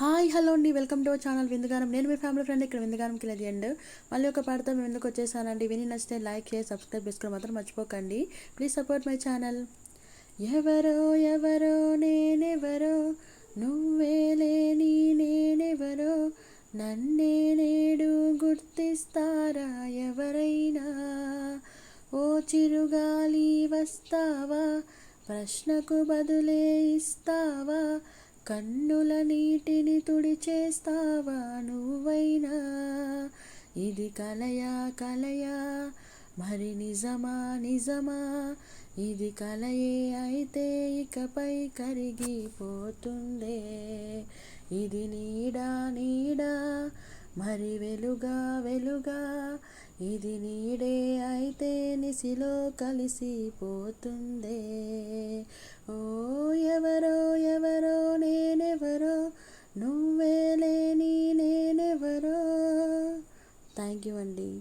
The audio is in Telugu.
హాయ్ హలో అండి. Welcome to our channel Vindugaanam. నేను మీ ఫ్యామిలీ ఫ్రెండ్ ఇక్కడ విందుగానంకి వెళ్ళి అండ్ మళ్ళీ ఒక పాటతో మేము ఎందుకు వచ్చేసానండి. విని నచ్చితే లైక్ చేసి సబ్స్క్రైబ్ చేసుకోవడం మాత్రం మర్చిపోకండి. Please support my channel. ఎవరో ఎవరో నేనెవరో నువ్వేలే నీ నేనెవరో నన్నే నేడు గుర్తిస్తారా ఎవరైనా? ఓ చిరుగాలి వస్తావా? ప్రశ్నకు బదులే ఇస్తావా? కన్నుల నీటిని తుడిచేస్తావా నువ్వైనా? ఇది కలయా కలయా? మరి నిజమా నిజమా? ఇది కలయే అయితే ఇకపై కరిగిపోతుందే. ఇది నీడా నీడా? మరి వెలుగా వెలుగా? ఇది నీడే అయితే నిసిలో కలిసిపోతుందే. నువ్వే లేని నేనెవరో. థ్యాంక్ యూ అండి.